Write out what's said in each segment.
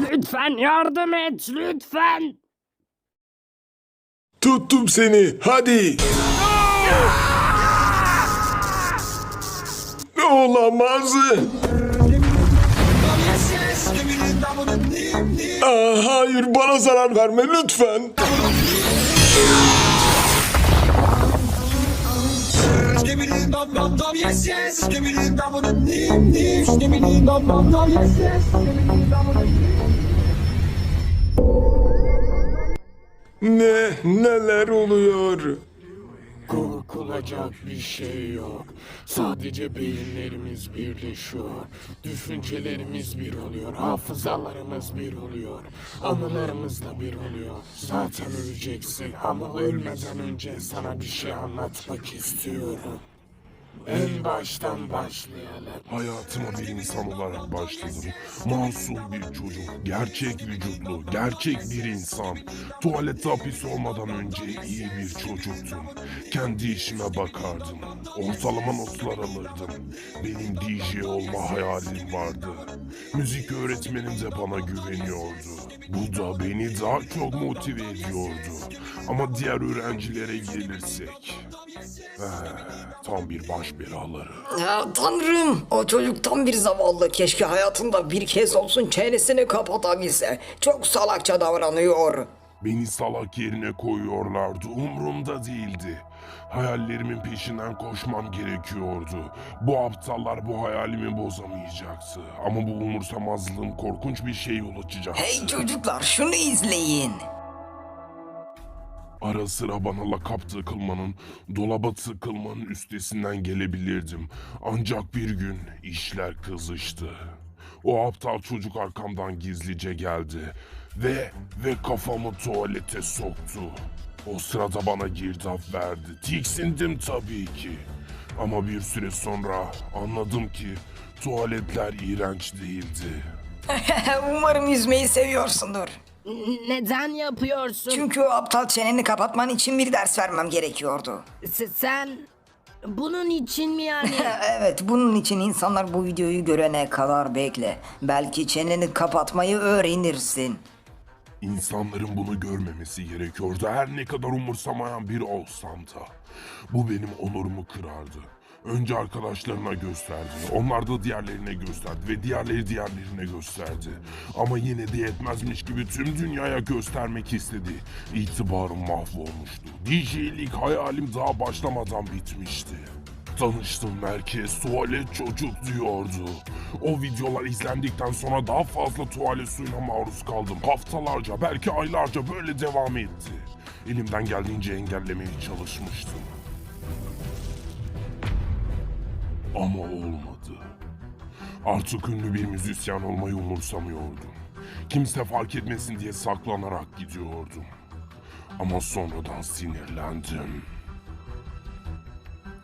Lütfen yardım et lütfen. Tuttum seni. Hadi. Olamaz. Aa, hayır bana zarar verme lütfen. Ne neler oluyor? Korkulacak bir şey yok. Sadece beyinlerimiz birleşiyor. Düşüncelerimiz bir oluyor. Hafızalarımız bir oluyor. Anılarımız da bir oluyor. Zaten öleceksin ama ölmeden önce sana bir şey anlatmak istiyorum. En baştan başlayalım. Hayatıma bir insan olarak başladım. Masum bir çocuk, gerçek vücutlu, gerçek bir insan. Tuvalette hapis olmadan önce iyi bir çocuktum. Kendi işime bakardım. Ortalama notlar alırdım. Benim DJ olma hayalim vardı. Müzik öğretmenim de bana güveniyordu. Bu da beni daha çok motive ediyordu. Ama diğer öğrencilere gelirsek... tam bir baş belaları. Ya tanrım o çocuk tam bir zavallı keşke hayatında bir kez olsun çenesini kapatabilse çok salakça davranıyor. Beni salak yerine koyuyorlardı. Umrumda değildi. Hayallerimin peşinden koşmam gerekiyordu. Bu aptallar bu hayalimi bozamayacaktı. Ama bu umursamazlığım korkunç bir şey yol açacaktı. Hey çocuklar şunu izleyin. Ara sıra bana lakap takılmanın, dolaba tıkılmanın üstesinden gelebilirdim. Ancak bir gün işler kızıştı. O aptal çocuk arkamdan gizlice geldi ve ve kafamı tuvalete soktu. O sırada bana girdap verdi. Tiksindim tabii ki. Ama bir süre sonra anladım ki tuvaletler iğrenç değildi. Umarım yüzmeyi seviyorsundur. Neden yapıyorsun? Çünkü o aptal çeneni kapatman için bir ders vermem gerekiyordu. S- sen bunun için mi yani? evet bunun için insanlar bu videoyu görene kadar bekle. Belki çeneni kapatmayı öğrenirsin. İnsanların bunu görmemesi gerekiyordu. Her ne kadar umursamayan biri olsam da. Bu benim onurumu kırardı. Önce arkadaşlarına gösterdi. Onlar da diğerlerine gösterdi ve diğerleri diğerlerine gösterdi. Ama yine de yetmezmiş gibi tüm dünyaya göstermek istedi. İtibarım mahvolmuştu. DJ'lik hayalim daha başlamadan bitmişti. Tanıştım merkez tuvalet çocuk diyordu. O videolar izlendikten sonra daha fazla tuvalet suyuna maruz kaldım. Haftalarca belki aylarca böyle devam etti. Elimden geldiğince engellemeye çalışmıştım. Ama olmadı. Artık ünlü bir müzisyen olmayı umursamıyordum. Kimse fark etmesin diye saklanarak gidiyordum. Ama sonradan sinirlendim.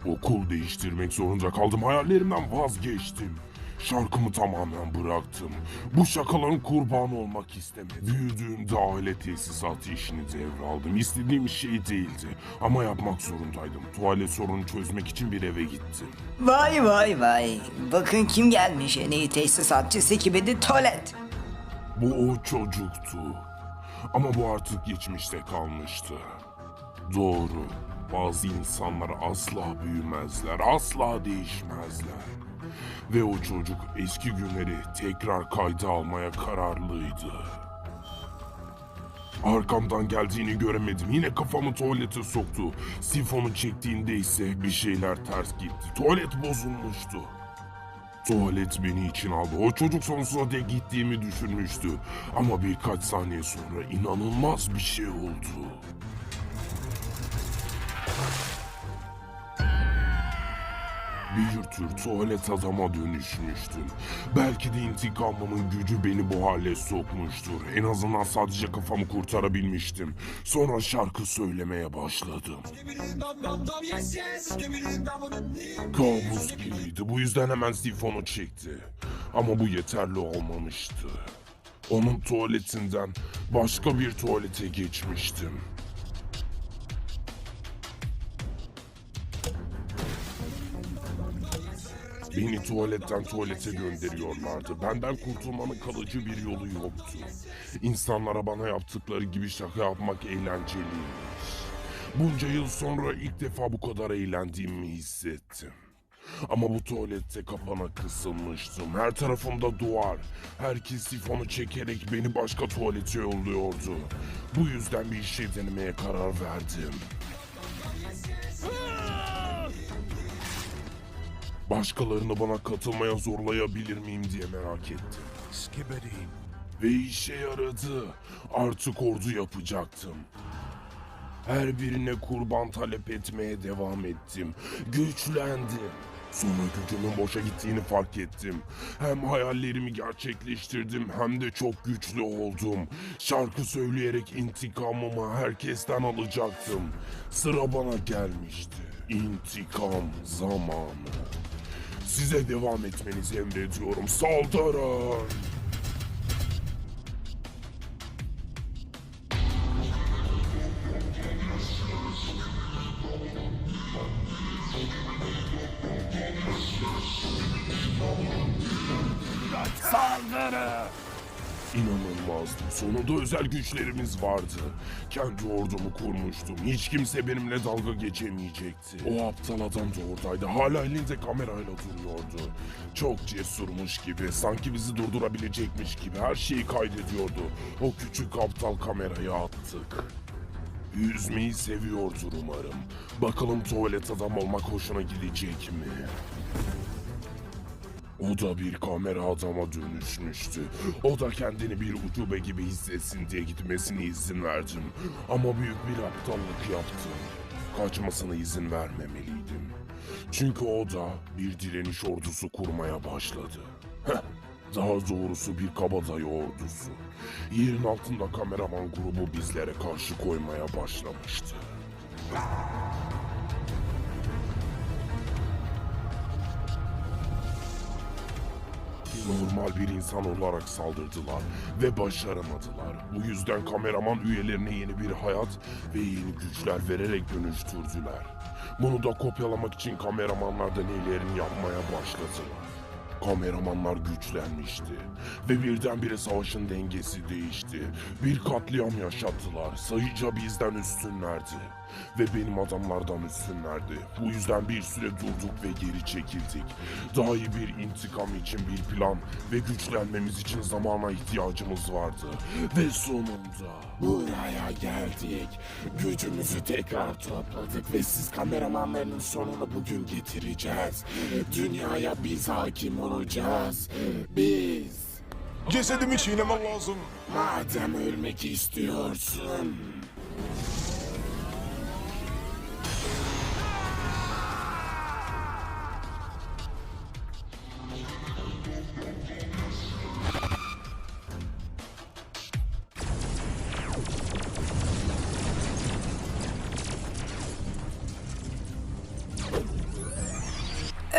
Okul değiştirmek zorunda kaldım. Hayallerimden vazgeçtim. Şarkımı tamamen bıraktım. Bu şakaların kurbanı olmak istemedim. Büyüdüğümde aile tesisatı işini devraldım. İstediğim şey değildi. Ama yapmak zorundaydım. Tuvalet sorunu çözmek için bir eve gittim. Vay vay vay. Bakın kim gelmiş en iyi tesisatçı Skibidi Tuvalet. Bu o çocuktu. Ama bu artık geçmişte kalmıştı. Doğru. Bazı insanlar asla büyümezler, asla değişmezler. Ve o çocuk eski günleri tekrar kayda almaya kararlıydı. Arkamdan geldiğini göremedim. Yine kafamı tuvalete soktu. Sifonu çektiğinde ise bir şeyler ters gitti. Tuvalet bozulmuştu. Tuvalet beni için aldı. O çocuk sonsuza dek gittiğimi düşünmüştü. Ama birkaç saniye sonra inanılmaz bir şey oldu. Bir tür tuvalet adama dönüşmüştüm. Belki de intikamımın gücü beni bu hale sokmuştur. En azından sadece kafamı kurtarabilmiştim. Sonra şarkı söylemeye başladım. Kabus gibiydi. Bu yüzden hemen sifonu çekti. Ama bu yeterli olmamıştı. Onun tuvaletinden başka bir tuvalete geçmiştim. Beni tuvaletten tuvalete gönderiyorlardı. Benden kurtulmanın kalıcı bir yolu yoktu. İnsanlara bana yaptıkları gibi şaka yapmak eğlenceliymiş. Bunca yıl sonra ilk defa bu kadar eğlendiğimi hissettim. Ama bu tuvalette kapana kısılmıştım. Her tarafımda duvar. Herkes sifonu çekerek beni başka tuvalete yolluyordu. Bu yüzden bir şey denemeye karar verdim. Başkalarını bana katılmaya zorlayabilir miyim diye merak ettim. Ve işe yaradı. Artık ordu yapacaktım. Her birine kurban talep etmeye devam ettim. Güçlendim. Sonra gücümün boşa gittiğini fark ettim. Hem hayallerimi gerçekleştirdim hem de çok güçlü oldum. Şarkı söyleyerek intikamımı herkesten alacaktım. Sıra bana gelmişti. İntikam zamanı. Size devam etmenizi emrediyorum. Saldırın! Saldırı. İnanılmazdı. Sonunda özel güçlerimiz vardı. Kendi ordumu kurmuştum. Hiç kimse benimle dalga geçemeyecekti. O aptal adam da oradaydı. Hala elinde kamerayla duruyordu. Çok cesurmuş gibi. Sanki bizi durdurabilecekmiş gibi. Her şeyi kaydediyordu. O küçük aptal kamerayı attık. Yüzmeyi seviyordur umarım. Bakalım tuvalet adam olmak hoşuna gidecek mi? O da bir kamera adama dönüşmüştü. O da kendini bir ucube gibi hissetsin diye gitmesine izin verdim. Ama büyük bir aptallık yaptım. Kaçmasına izin vermemeliydim. Çünkü o da bir direniş ordusu kurmaya başladı. Heh, daha doğrusu bir kabadayı ordusu. Yerin altında kameraman grubu bizlere karşı koymaya başlamıştı. Normal bir insan olarak saldırdılar ve başaramadılar. Bu yüzden kameraman üyelerine yeni bir hayat ve yeni güçler vererek dönüştürdüler. Bunu da kopyalamak için kameramanlar deneylerini yapmaya başladılar. Kameramanlar güçlenmişti ve birdenbire savaşın dengesi değişti. Bir katliam yaşattılar. Sayıca bizden üstünlerdi ve benim adamlardan üstünlerdi. Bu yüzden bir süre durduk ve geri çekildik. Daha iyi bir intikam için bir plan ve güçlenmemiz için zamana ihtiyacımız vardı. Ve sonunda... Buraya geldik. Gücümüzü tekrar topladık ve siz kameramanların sonunu bugün getireceğiz. Dünyaya biz hakim olacağız. Biz. Cesedimi çiğnemem lazım. Madem ölmek istiyorsun.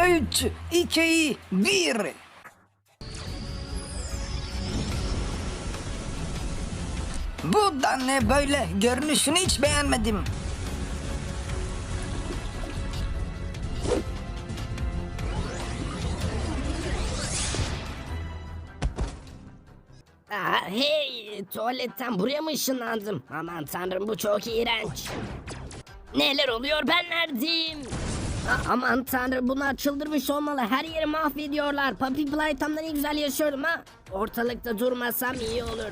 Üç, iki, bir. Bu da ne böyle? Görünüşünü hiç beğenmedim. Aa, hey tuvaletten buraya mı ışınlandım? Aman tanrım bu çok iğrenç. Neler oluyor ben neredeyim? Aman tanrım bunlar çıldırmış olmalı. Her yeri mahvediyorlar. Puppy Playtime'da ne güzel yaşıyordum ha. Ortalıkta durmasam iyi olur.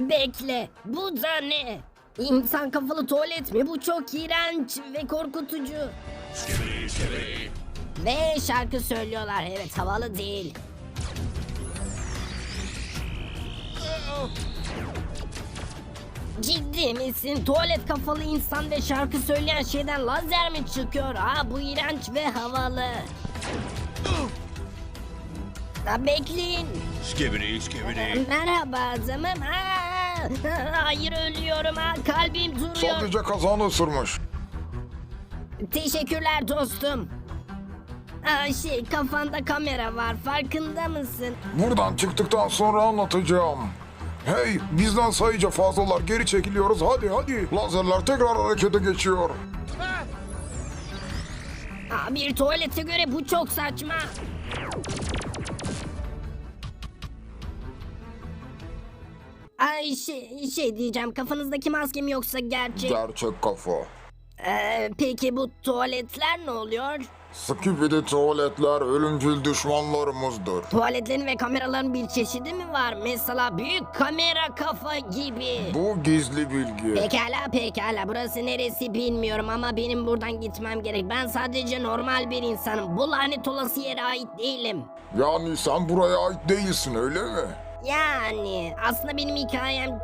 Bekle bu da ne? İnsan kafalı tuvalet mi? Bu çok iğrenç ve korkutucu. Ve şarkı söylüyorlar. Evet havalı değil. Ciddi misin? Tuvalet kafalı insan ve şarkı söyleyen şeyden lazer mi çıkıyor? Ha bu iğrenç ve havalı. Ha, bekleyin. Skibidi skibidi. Merhaba adamım. Ha, hayır ölüyorum ha. Kalbim duruyor. Sadece kazanı ısırmış. Teşekkürler dostum. Aa, şey kafanda kamera var farkında mısın? Buradan çıktıktan sonra anlatacağım. Hey bizden sayıca fazlalar geri çekiliyoruz hadi hadi. Lazerler tekrar harekete geçiyor. Aa, bir tuvalete göre bu çok saçma. Ay şey, şey diyeceğim kafanızdaki maske mi yoksa gerçek? Gerçek kafa. Ee, peki bu tuvaletler ne oluyor? Skibidi tuvaletler ölümcül düşmanlarımızdır. Tuvaletlerin ve kameraların bir çeşidi mi var? Mesela büyük kamera kafa gibi. Bu gizli bilgi. Pekala pekala burası neresi bilmiyorum ama benim buradan gitmem gerek. Ben sadece normal bir insanım. Bu lanet olası yere ait değilim. Yani sen buraya ait değilsin öyle mi? Yani aslında benim hikayem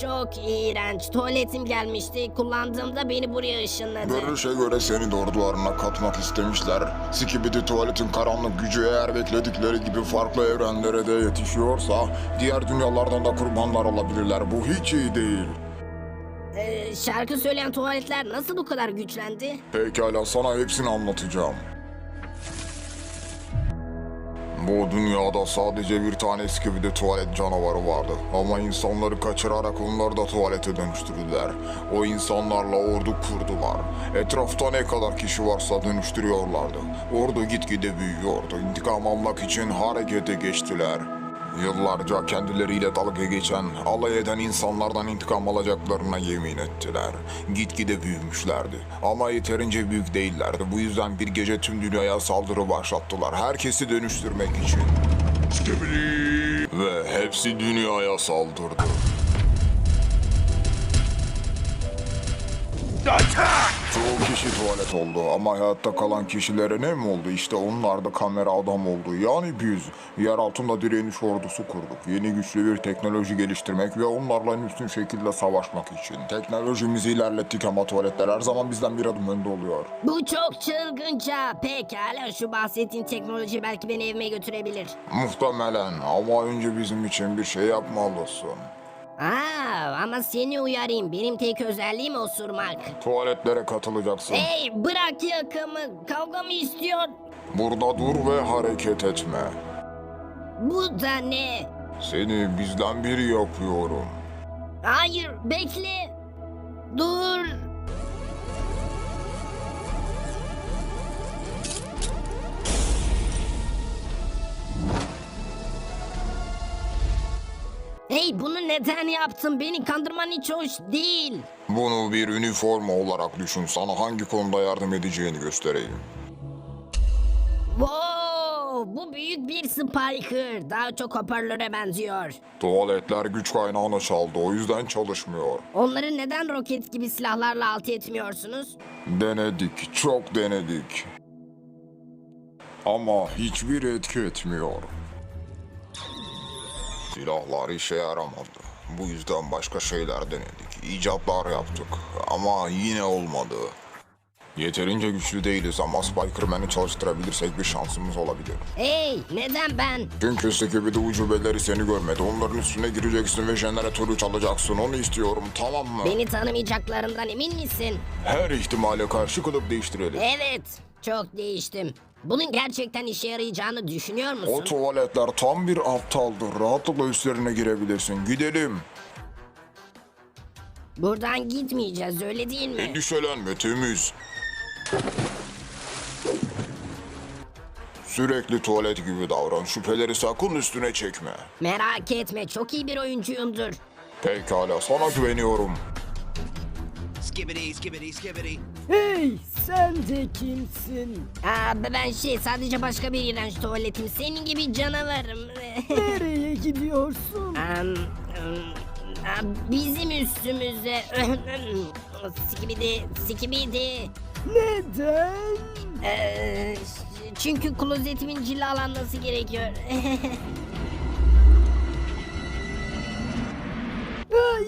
çok iğrenç. Tuvaletim gelmişti. Kullandığımda beni buraya ışınladı. Görünüşe göre seni de ordularına katmak istemişler. Skibidi tuvaletin karanlık gücü eğer bekledikleri gibi farklı evrenlere de yetişiyorsa diğer dünyalardan da kurbanlar olabilirler. Bu hiç iyi değil. Ee, şarkı söyleyen tuvaletler nasıl bu kadar güçlendi? Pekala sana hepsini anlatacağım. Bu dünyada sadece bir tane Skibidi tuvalet canavarı vardı. Ama insanları kaçırarak onları da tuvalete dönüştürdüler. O insanlarla ordu kurdular. Etrafta ne kadar kişi varsa dönüştürüyorlardı. Ordu gitgide büyüyordu. İntikam almak için harekete geçtiler. Yıllarca kendileriyle dalga geçen, alay eden insanlardan intikam alacaklarına yemin ettiler. Gitgide büyümüşlerdi ama yeterince büyük değillerdi. Bu yüzden bir gece tüm dünyaya saldırı başlattılar. Herkesi dönüştürmek için. Ve hepsi dünyaya saldırdı. Çoğu kişi tuvalet oldu ama hayatta kalan kişilere ne mi oldu? İşte onlar da kamera adam oldu. Yani biz yer altında direniş ordusu kurduk. Yeni güçlü bir teknoloji geliştirmek ve onlarla en üstün şekilde savaşmak için. Teknolojimizi ilerlettik ama tuvaletler her zaman bizden bir adım önde oluyor. Bu çok çılgınca. Pekala şu bahsettiğin teknoloji belki beni evime götürebilir. Muhtemelen ama önce bizim için bir şey yapmalısın. Aa, ama seni uyarayım. Benim tek özelliğim osurmak. Tuvaletlere katılacaksın. Hey bırak yakamı. Kavga mı istiyor? Burada dur ve hareket etme. Bu da ne? Seni bizden biri yapıyorum. Hayır bekle. Dur. Hey bunu neden yaptın? Beni kandırman hiç hoş değil. Bunu bir üniforma olarak düşün. Sana hangi konuda yardım edeceğini göstereyim. Wow, bu büyük bir spiker. Daha çok hoparlöre benziyor. Tuvaletler güç kaynağını çaldı. O yüzden çalışmıyor. Onları neden roket gibi silahlarla alt etmiyorsunuz? Denedik. Çok denedik. Ama hiçbir etki etmiyor. Silahlar işe yaramadı. Bu yüzden başka şeyler denedik. İcatlar yaptık. Ama yine olmadı. Yeterince güçlü değiliz ama Spikerman'i çalıştırabilirsek bir şansımız olabilir. Hey, neden ben? Çünkü Skibidi ucubeleri seni görmedi. Onların üstüne gireceksin ve jeneratörü çalacaksın. Onu istiyorum tamam mı? Beni tanımayacaklarından emin misin? Her ihtimale karşı kılık değiştirelim. Evet, çok değiştim. Bunun gerçekten işe yarayacağını düşünüyor musun? O tuvaletler tam bir aptaldır. Rahatlıkla üstlerine girebilirsin. Gidelim. Buradan gitmeyeceğiz, öyle değil mi? Endişelenme temiz. Sürekli tuvalet gibi davran. Şüpheleri sakın üstüne çekme. Merak etme, çok iyi bir oyuncuyumdur. Pekala sana güveniyorum. Skibbity, skibbity, skibbity. Hey, sen de kimsin? Aa, ben şey, sadece başka bir iğrenç tuvaletim. Senin gibi canavarım. Nereye gidiyorsun? bizim üstümüze. sikibidi, sikibidi. Neden? Ee, çünkü klozetimin cilalanması gerekiyor.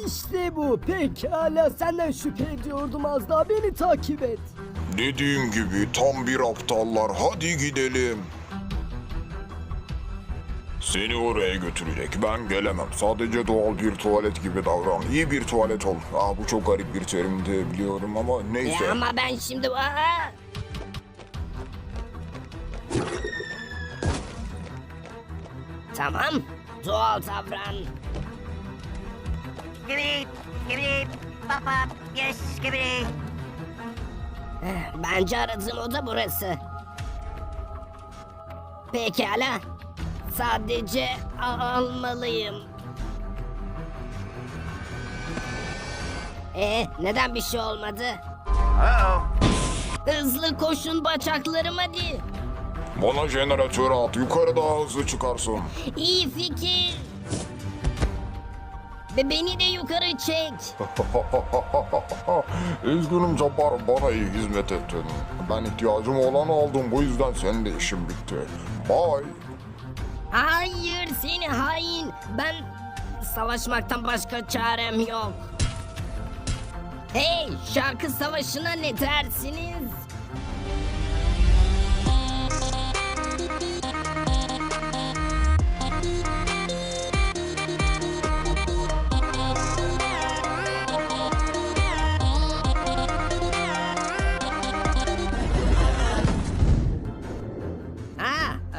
işte bu. Pekala senden şüphe ediyordum az daha beni takip et. Dediğim gibi tam bir aptallar. Hadi gidelim. Seni oraya götürecek. Ben gelemem. Sadece doğal bir tuvalet gibi davran. İyi bir tuvalet ol. Aa, bu çok garip bir terimdi biliyorum ama neyse. E, ama ben şimdi... Aa! Tamam. Doğal davran. Skibidi, skibidi, pop pop, yes, skibidi. Eh, Bence aradığım oda burası. Pekala. Sadece almalıyım. E neden bir şey olmadı? Hızlı koşun bacaklarım hadi. Bana jeneratörü at. Yukarı daha hızlı çıkarsın. İyi fikir. Ve beni de yukarı çek. Üzgünüm Cabbar bana iyi hizmet ettin. Ben ihtiyacım olanı aldım bu yüzden senin de işin bitti. Bye. Hayır seni hain. Ben savaşmaktan başka çarem yok. Hey şarkı savaşına ne dersiniz?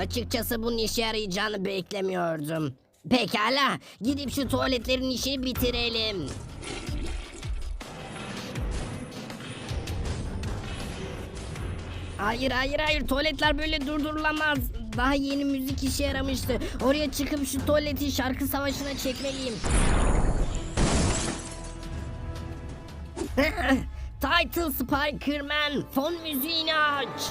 Açıkçası bunun işe yarayacağını beklemiyordum. Pekala, gidip şu tuvaletlerin işini bitirelim. Hayır hayır hayır tuvaletler böyle durdurulamaz. Daha yeni müzik işe yaramıştı. Oraya çıkıp şu tuvaleti şarkı savaşına çekmeliyim. Title Spikerman fon müziğini aç.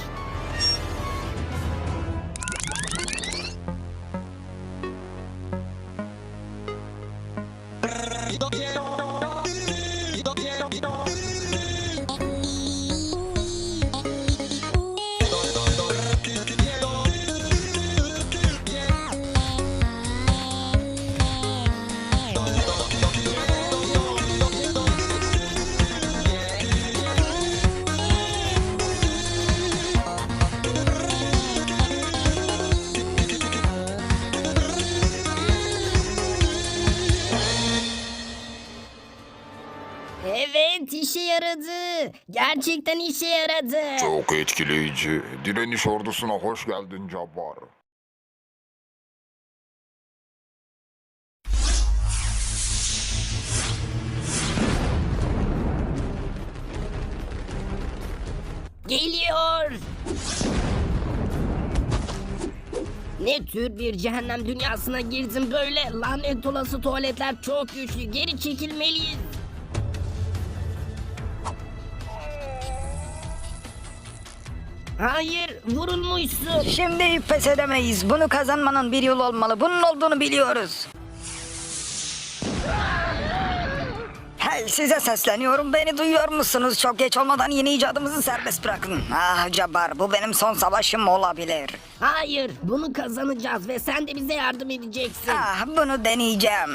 Gerçekten işe yaradı. Çok etkileyici. Direniş ordusuna hoş geldin Cabbar. Geliyor. Ne tür bir cehennem dünyasına girdim böyle? Lanet olası tuvaletler çok güçlü. Geri çekilmeliyiz. Hayır, vurulmuşsun. Şimdi pes edemeyiz. Bunu kazanmanın bir yolu olmalı. Bunun olduğunu biliyoruz. Hey size sesleniyorum. Beni duyuyor musunuz? Çok geç olmadan yeni icadımızı serbest bırakın. Ah Cabbar bu benim son savaşım olabilir. Hayır, bunu kazanacağız ve sen de bize yardım edeceksin. Ah bunu deneyeceğim.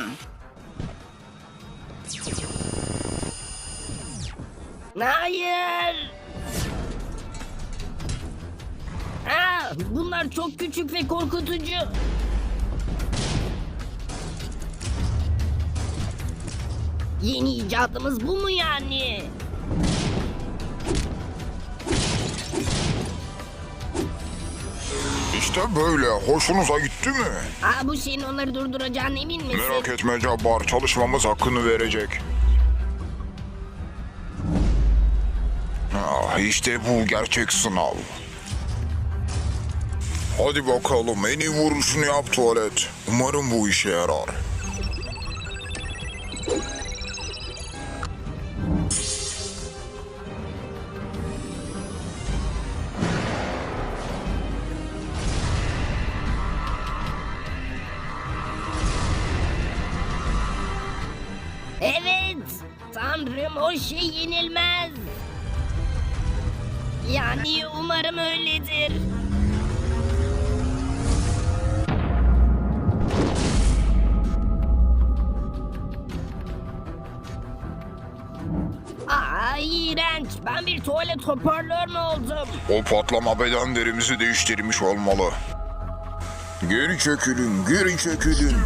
Hayır. Aa, bunlar çok küçük ve korkutucu. Yeni icadımız bu mu yani? İşte böyle. Hoşunuza gitti mi? Aa, bu şeyin onları durduracağına emin misin? Merak etme Cabbar. Çalışmamız hakkını verecek. Ah, işte bu gerçek sınav. Hadi bakalım en iyi vuruşunu yap tuvalet. Umarım bu işe yarar. Ben bir tuvalet hoparlör mü oldum? O patlama bedenlerimizi değiştirmiş olmalı. Geri çekilin, geri çekilin.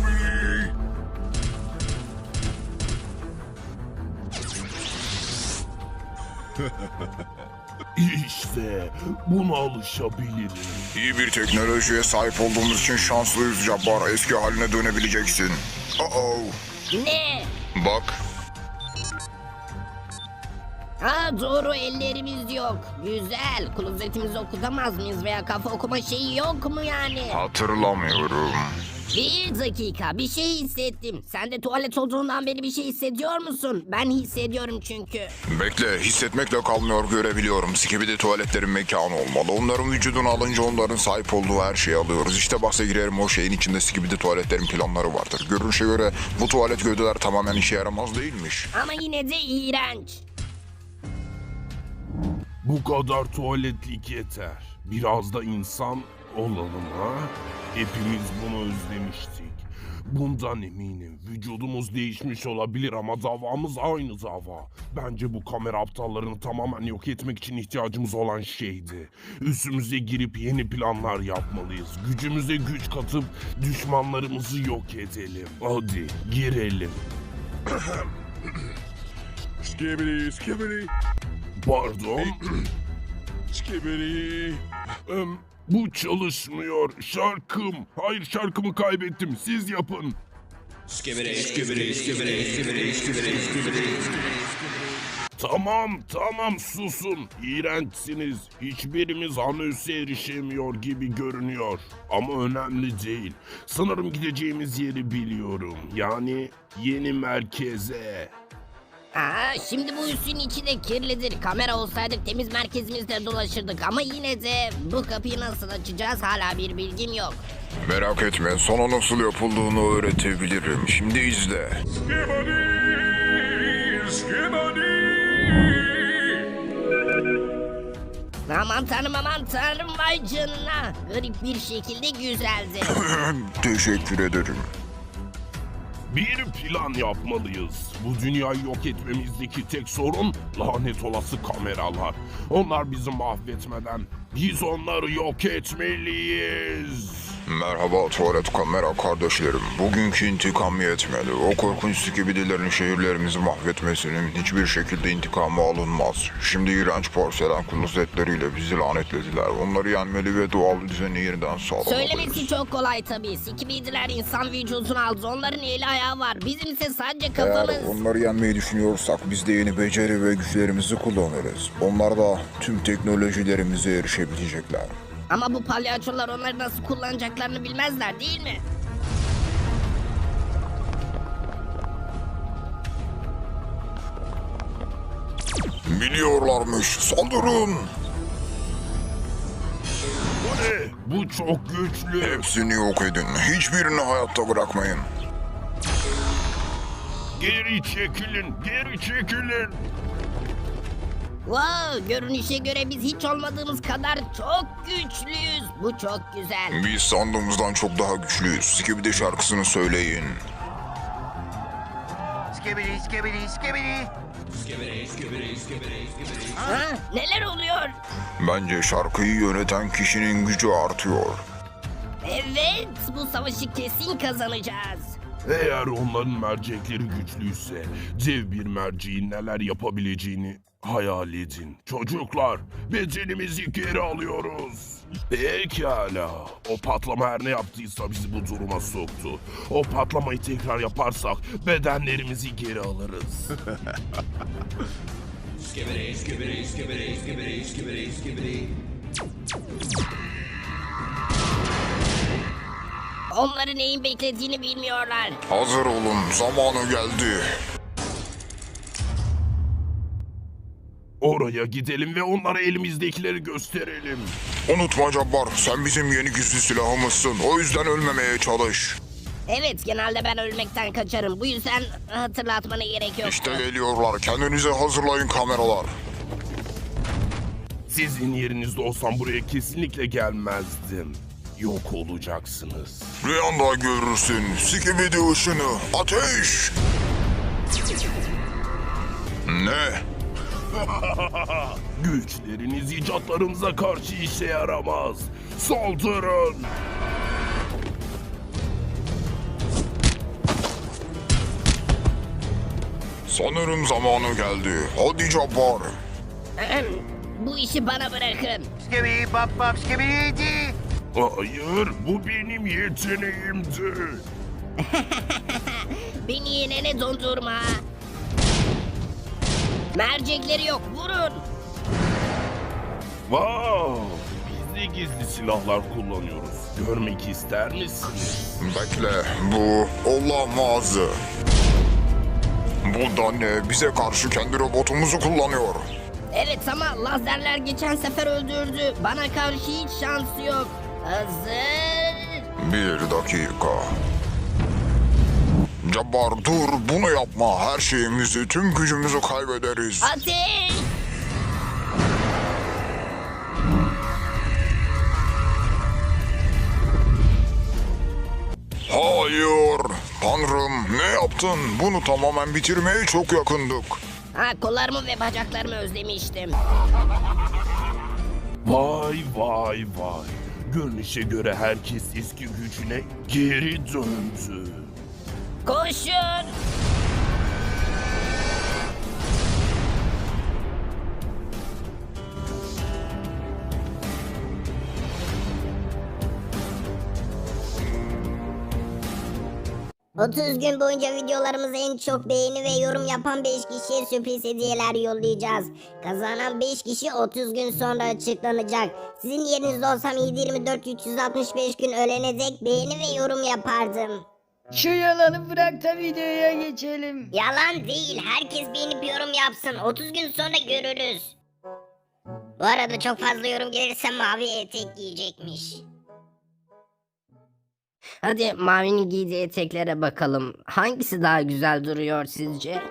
İşte buna alışabilirim. İyi bir teknolojiye sahip olduğumuz için şanslıyız Jabbar. Eski haline dönebileceksin. Oh Ne? Bak, Ha doğru ellerimiz yok. Güzel. Klozetimizi okutamaz mıyız veya kafa okuma şeyi yok mu yani? hatırlamıyorum. Bir dakika bir şey hissettim. Sen de tuvalet olduğundan beri bir şey hissediyor musun? Ben hissediyorum çünkü. Bekle, hissetmekle kalmıyor görebiliyorum. Skibidi tuvaletlerin mekanı olmalı. Onların vücudunu alınca onların sahip olduğu her şeyi alıyoruz. İşte bahse girerim o şeyin içinde Skibidi tuvaletlerin planları vardır. Görünüşe göre bu tuvalet gövdeler tamamen işe yaramaz değilmiş. Ama yine de iğrenç. Bu kadar tuvaletlik yeter. Biraz da insan olalım ha. Hepimiz bunu özlemiştik. Bundan eminim. Vücudumuz değişmiş olabilir ama davamız aynı dava. Bence bu kamera aptallarını tamamen yok etmek için ihtiyacımız olan şeydi. Üstümüze girip yeni planlar yapmalıyız. Gücümüze güç katıp düşmanlarımızı yok edelim. Hadi girelim. Skibidi, skibidi, Pardon. skibidi. Em, bu çalışmıyor. Şarkım. Hayır şarkımı kaybettim. Siz yapın. Skibidi, skibidi, skibidi, skibidi, skibidi, skibidi. Tamam tamam susun. İğrençsiniz. Hiçbirimiz Hanös'e erişemiyor gibi görünüyor. Ama önemli değil. Sanırım gideceğimiz yeri biliyorum. Yani yeni merkeze. Aa, şimdi bu üssün içi de kirlidir. Kamera olsaydık temiz merkezimizde dolaşırdık ama yine de bu kapıyı nasıl açacağız hala bir bilgim yok. Merak etme, sana nasıl yapıldığını öğretebilirim. Şimdi izle. Skibidi, skibidi. Aman tanrım aman tanrım vay canına. Garip bir şekilde güzeldi. Teşekkür ederim. Bir plan yapmalıyız. Bu dünyayı yok etmemizdeki tek sorun lanet olası kameralar. Onlar bizi mahvetmeden biz onları yok etmeliyiz. Merhaba tuvalet kamera kardeşlerim. Bugünkü intikam yetmedi. O korkunç skibidilerin şehirlerimizi mahvetmesinin hiçbir şekilde intikamı alınmaz. Şimdi iğrenç porselen klozetleriyle bizi lanetlediler. Onları yenmeli ve doğal düzeni yeniden sağlamalıyız. Söylemesi çok kolay tabii. Sikibidiler insan vücudunu aldı. Onların eli ayağı var. Bizim ise sadece kafamız. Eğer onları yenmeyi düşünüyorsak biz de yeni beceri ve güçlerimizi kullanırız. Onlar da tüm teknolojilerimize erişebilecekler. Ama bu palyaçolar onları nasıl kullanacaklarını bilmezler değil mi? Biliyorlarmış. Saldırın. Bu ne? Bu çok güçlü. Hepsini yok edin. Hiçbirini hayatta bırakmayın. Geri çekilin, geri çekilin. Wow, görünüşe göre biz hiç olmadığımız kadar çok güçlüyüz. Bu çok güzel. Biz sandığımızdan çok daha güçlüyüz. Skibidi şarkısını söyleyin. Skibidi, skibidi, skibidi. Ha, neler oluyor? Bence şarkıyı yöneten kişinin gücü artıyor. Evet, bu savaşı kesin kazanacağız. Eğer onların mercekleri güçlüyse dev bir merceğin neler yapabileceğini hayal edin. Çocuklar bedenimizi geri alıyoruz. Pekala. O patlama her ne yaptıysa bizi bu duruma soktu. O patlamayı tekrar yaparsak bedenlerimizi geri alırız. Skibidi, skibidi, skibidi, skibidi, skibidi, skibidi. Onları neyin beklediğini bilmiyorlar. Hazır olun, zamanı geldi. Oraya gidelim ve onlara elimizdekileri gösterelim. Unutma Cabbar, sen bizim yeni gizli silahımızsın. O yüzden ölmemeye çalış. Evet, genelde ben ölmekten kaçarım. Bu yüzden hatırlatmana gerek yok. İşte geliyorlar. Kendinize hazırlayın kameralar. Sizin yerinizde olsam buraya kesinlikle gelmezdim. Yok olacaksınız. Rüyanda görürsün. Skibidi ışını. Ateş! Ne? Güçleriniz icatlarımıza karşı işe yaramaz. Saldırın. Sanırım zamanı geldi. Hadi Cabbar. Bu işi bana bırakın. Skibbity bop bop skibbity dee. Hayır, bu benim yeteneğimdi. Beni yenene dondurma. Mercekleri yok vurun. Wow! Biz de gizli silahlar kullanıyoruz. Görmek ister misiniz? Bekle, bu olamaz. Bu da ne? Bize karşı kendi robotumuzu kullanıyor. Evet ama lazerler geçen sefer öldürdü. Bana karşı hiç şansı yok. Hazır. Bir dakika. Cabbar dur bunu yapma. Her şeyimizi, tüm gücümüzü kaybederiz. Ateş. Hayır. Tanrım ne yaptın? Bunu tamamen bitirmeye çok yakındık. Ha kollarımı ve bacaklarımı özlemiştim. Vay vay vay. Görünüşe göre herkes eski gücüne geri döndü. Koşun. ...30 gün boyunca videolarımıza en çok beğeni ve yorum yapan 5 kişiye sürpriz hediyeler yollayacağız. Kazanan 5 kişi 30 gün sonra açıklanacak. Sizin yerinizde olsam 7-24 365 gün ölene dek beğeni ve yorum yapardım. Şu yalanı bırak da videoya geçelim. Yalan değil. Herkes beğenip yorum yapsın. 30 gün sonra görürüz. Bu arada çok fazla yorum gelirse mavi etek giyecekmiş. Hadi Mavi'nin giydiği eteklere bakalım. Hangisi daha güzel duruyor sizce?